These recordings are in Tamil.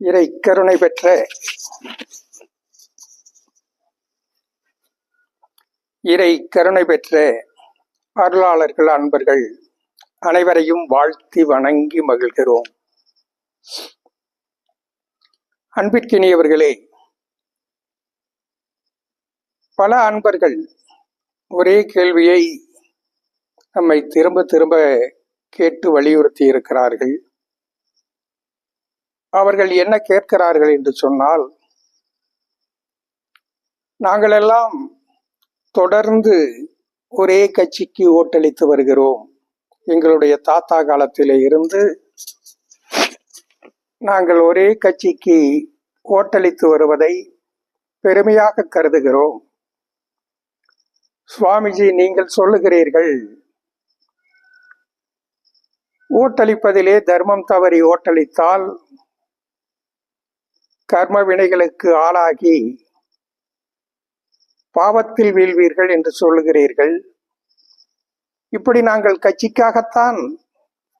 இறை கருணை பெற்ற இறை கருணை பெற்ற அருளாளர்கள் அன்பர்கள் அனைவரையும் வாழ்த்தி வணங்கி மகிழ்கிறோம். அன்பிற்கினியவர்களே பல அன்பர்கள் ஒரே கேள்வியை நம்மை திரும்ப திரும்ப கேட்டு வலியுறுத்தி இருக்கிறார்கள். அவர்கள் என்ன கேட்கிறார்கள் என்று சொன்னால் நாங்கள் எல்லாம் தொடர்ந்து ஒரே கட்சிக்கு ஓட்டளித்து வருகிறோம். எங்களுடைய தாத்தா காலத்திலே இருந்து நாங்கள் ஒரே கட்சிக்கு ஓட்டளித்து வருவதை பெருமையாக கருதுகிறோம். சுவாமிஜி நீங்கள் சொல்லுகிறீர்கள் ஓட்டளிப்பதிலே தர்மம் தவறி ஓட்டளித்தால் கர்ம வினைகளுக்கு ஆளாகி பாவத்தில் வீழ்வீர்கள் என்று சொல்லுகிறீர்கள். இப்படி நாங்கள் கட்சிக்காகத்தான்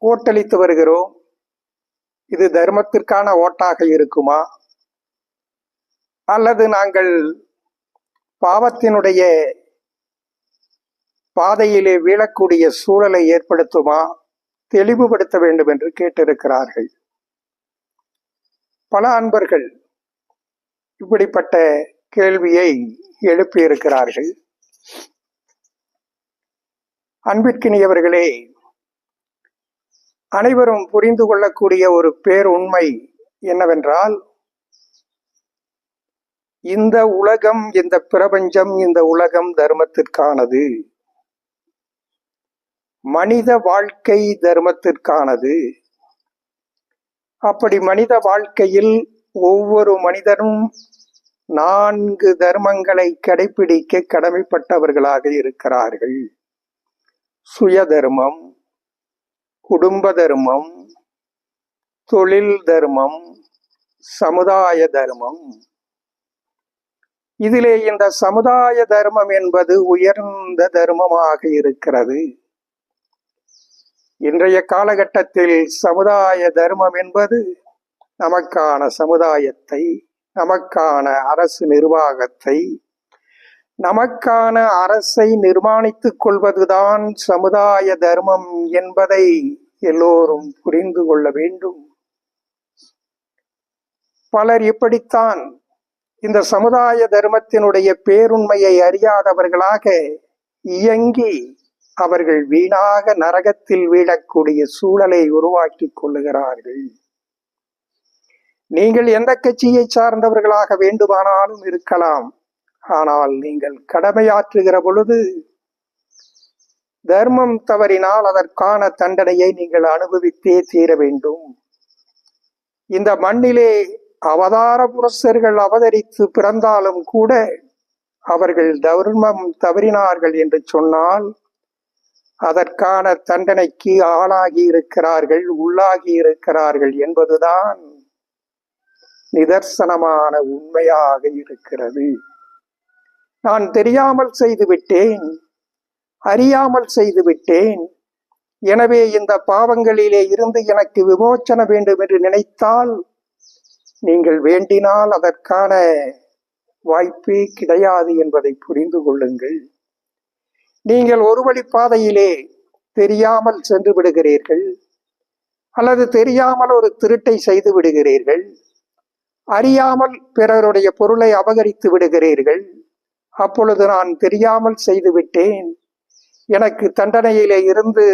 ஓட்டளித்து வருகிறோம். இது தர்மத்திற்கான ஓட்டாக இருக்குமா? அல்லது நாங்கள் பாவத்தினுடைய பாதையிலே வீழக்கூடிய சூழலை ஏற்படுத்துமா? தெளிவுபடுத்த வேண்டும் என்று கேட்டிருக்கிறார்கள். பல அன்பர்கள் இப்படிப்பட்ட கேள்வியை எழுப்பியிருக்கிறார்கள். அன்பிற்கினியவர்களே அனைவரும் புரிந்து கொள்ளக்கூடிய ஒரு பேருண்மை என்னவென்றால் இந்த உலகம் இந்த பிரபஞ்சம் இந்த உலகம் தர்மத்திற்கானது. மனித வாழ்க்கை தர்மத்திற்கானது. அப்படி மனித வாழ்க்கையில் ஒவ்வொரு மனிதனும் நான்கு தர்மங்களை கடைபிடிக்க கடமைப்பட்டவர்களாக இருக்கிறார்கள். சுய தர்மம் குடும்ப தர்மம் தொழில் தர்மம் சமுதாய தர்மம். இதிலே இந்த சமுதாய தர்மம் என்பது உயர்ந்த தர்மமாக இருக்கிறது. இன்றைய காலகட்டத்தில் சமுதாய தர்மம் என்பது நமக்கான சமுதாயத்தை நமக்கான அரசு நிர்வாகத்தை நமக்கான அரசை நிர்மாணித்துக் கொள்வதுதான் சமுதாய தர்மம் என்பதை எல்லோரும் புரிந்து கொள்ள வேண்டும். பலர் இப்படித்தான் இந்த சமுதாய தர்மத்தினுடைய பேருண்மையை அறியாதவர்களாக இயங்கி அவர்கள் வீணாக நரகத்தில் வீழக்கூடிய சூழலை உருவாக்கி கொள்ளுகிறார்கள். நீங்கள் எந்த கட்சியை சார்ந்தவர்களாக வேண்டுமானாலும் இருக்கலாம். ஆனால் நீங்கள் கடமையாற்றுகிற பொழுது தர்மம் தவறினால் அதற்கான தண்டனையை நீங்கள் அனுபவித்தே தீர வேண்டும். இந்த மண்ணிலே அவதார புரசர்கள் அவதரித்து பிறந்தாலும் கூட அவர்கள் தர்மம் தவறினார்கள் என்று சொன்னால் அதற்கான தண்டனைக்கு ஆளாகி இருக்கிறார்கள் உள்ளாகி இருக்கிறார்கள் என்பதுதான் நிதர்சனமான உண்மையாக இருக்கிறது. நான் தெரியாமல் செய்துவிட்டேன். அறியாமல் செய்துவிட்டேன். எனவே இந்த பாவங்களிலே இருந்து எனக்கு விமோச்சன வேண்டும் என்று நினைத்தால் நீங்கள் வேண்டினால் அதற்கான வாய்ப்பே கிடையாது என்பதை புரிந்து கொள்ளுங்கள். நீங்கள் ஒரு வழி பாதையிலே தெரியாமல் சென்று விடுகிறீர்கள். அல்லது தெரியாமல் ஒரு திருட்டை செய்து விடுகிறீர்கள். அறியாமல் பிறருடைய பொருளை அபகரித்து விடுகிறீர்கள். அப்பொழுது நான் தெரியாமல் செய்துவிட்டேன் எனக்கு தண்டனையிலே இருந்து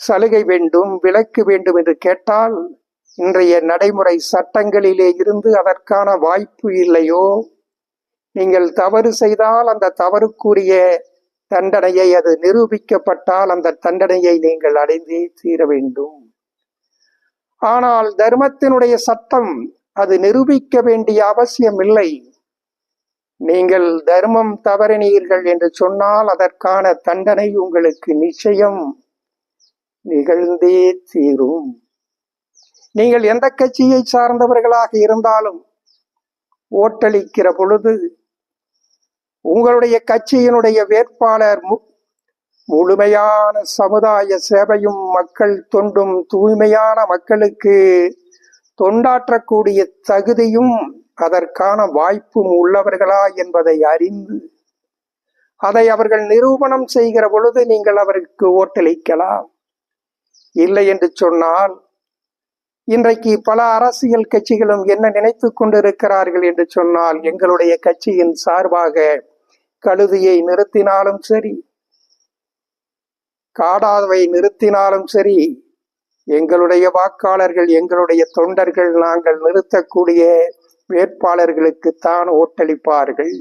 சலுகை வேண்டும் விலக்கு வேண்டும் என்று கேட்டால் இன்றைய நடைமுறை சட்டங்களிலே இருந்து அதற்கான வாய்ப்பு இல்லையோ? நீங்கள் தவறு செய்தால் அந்த தவறுக்குரிய தண்டனையை அது நிரூபிக்கப்பட்டால் அந்த தண்டனையை நீங்கள் அடைந்தே தீர வேண்டும். ஆனால் தர்மத்தினுடைய சட்டம் அது நிரூபிக்க வேண்டிய அவசியம் இல்லை நீங்கள் தர்மம் தவறினீர்கள் என்று சொன்னால் அதற்கான தண்டனை உங்களுக்கு நிச்சயம். நிகழ்ந்தே தீரும். நீங்கள் எந்த கட்சியை சார்ந்தவர்களாக இருந்தாலும் ஓட்டளிக்கிற பொழுது உங்களுடைய கட்சியினுடைய வேட்பாளர் மு- முழுமையான சமுதாய சேவையும் மக்கள் தொண்டும் தூய்மையான மக்களுக்கு தொண்டாற்றக்கூடிய தகுதியும் அதற்கான வாய்ப்பும் உள்ளவர்களா என்பதை அறிந்து அதை அவர்கள் நிரூபணம் செய்கிற பொழுது நீங்கள் அவருக்கு ஓட்டளிக்கலாம். இல்லை என்று சொன்னால் இன்றைக்கு பல அரசியல் கட்சிகளும் என்ன நினைத்து கொண்டிருக்கிறார்கள் என்று சொன்னால் எங்களுடைய கட்சியின் சார்பாக கழுதியை நிறுத்தினாலும் சரி காடாதவை நிறுத்தினாலும் சரி எங்களுடைய வாக்காளர்கள் எங்களுடைய தொண்டர்கள் நாங்கள் நிறுத்தக்கூடிய வேட்பாளர்களுக்கு தான் ஓட்டளிப்பார்கள்.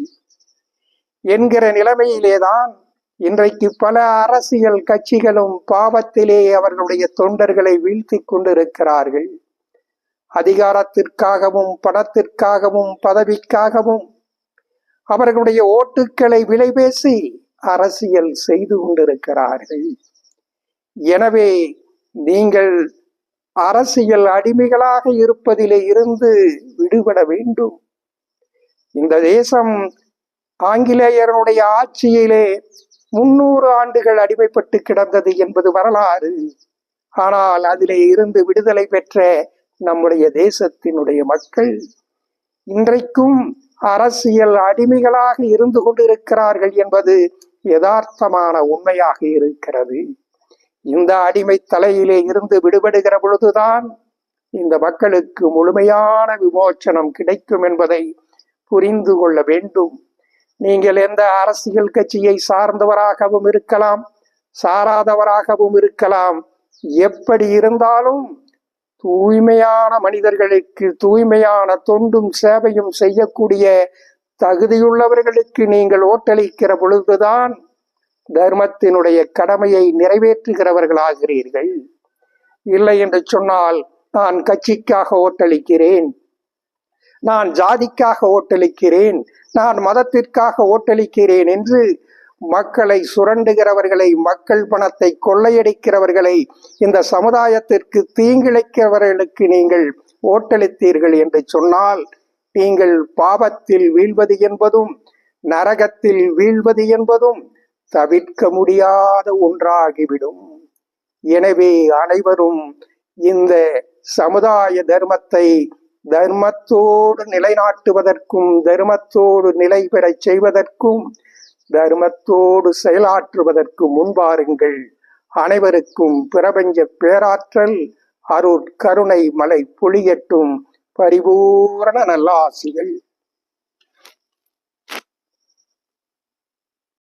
என்கிற நிலைமையிலேதான் இன்றைக்கு பல அரசியல் கட்சிகளும் பாவத்திலே அவர்களுடைய தொண்டர்களை வீழ்த்தி கொண்டிருக்கிறார்கள். அதிகாரத்திற்காகவும் பணத்திற்காகவும் பதவிக்காகவும் அவர்களுடைய ஓட்டுக்களை விலை பேசி அரசியல் செய்து கொண்டிருக்கிறார்கள். எனவே நீங்கள் அரசியல் அடிமைகளாக இருப்பதிலே இருந்து விடுபட வேண்டும். இந்த தேசம் ஆங்கிலேயருடைய ஆட்சியிலே முன்னூறு ஆண்டுகள் அடிமைப்பட்டு கிடந்தது என்பது வரலாறு. ஆனால் அதிலே இருந்து விடுதலை பெற்ற நம்முடைய தேசத்தினுடைய மக்கள் இன்றைக்கும் அரசியல் அடிமைகளாக இருந்து கொண்டிருக்கிறார்கள் என்பது யதார்த்தமான உண்மையாக இருக்கிறது. இந்த அடிமை தலையிலே இருந்து விடுபடுகிற பொழுதுதான் இந்த மக்களுக்கு முழுமையான விமோச்சனம் கிடைக்கும் என்பதை புரிந்து கொள்ள வேண்டும். நீங்கள் எந்த அரசியல் கட்சியை சார்ந்தவராகவும் இருக்கலாம் சாராதவராகவும் இருக்கலாம் எப்படி இருந்தாலும் தூய்மையான மனிதர்களுக்கு தூய்மையான தொண்டும் சேவையும் செய்யக்கூடிய தகுதியுள்ளவர்களுக்கு நீங்கள் ஓட்டளிக்கிற பொழுதுதான் தர்மத்தினுடைய கடமையை நிறைவேற்றுகிறவர்களாகிறீர்கள். இல்லை என்று சொன்னால் நான் கட்சிக்காக ஓட்டளிக்கிறேன். நான் ஜாதிக்காக ஓட்டளிக்கிறேன். நான் மதத்திற்காக ஓட்டளிக்கிறேன் என்று மக்களை சுரண்டுகிறவர்களை மக்கள் பணத்தை கொள்ளையடிக்கிறவர்களை இந்த சமுதாயத்திற்கு தீங்கிழைக்கிறவர்களுக்கு நீங்கள் ஓட்டளித்தீர்கள் என்று சொன்னால் நீங்கள் பாவத்தில் வீழ்வது என்பதும் நரகத்தில் வீழ்வது என்பதும் தவிர்க்க முடியாத ஒன்றாகிவிடும். எனவே அனைவரும் இந்த சமுதாய தர்மத்தை தர்மத்தோடு நிலைநாட்டுவதற்கும் தர்மத்தோடு நிலை பெறச் செய்வதற்கும் தர்மத்தோடு செயலாற்றுவதற்கு முன்பாருங்கள் அனைவருக்கும் பிரபஞ்ச பேராற்றல் அருட் கருணை மலை பொழியட்டும். பரிபூரண நல்லாசிகள்.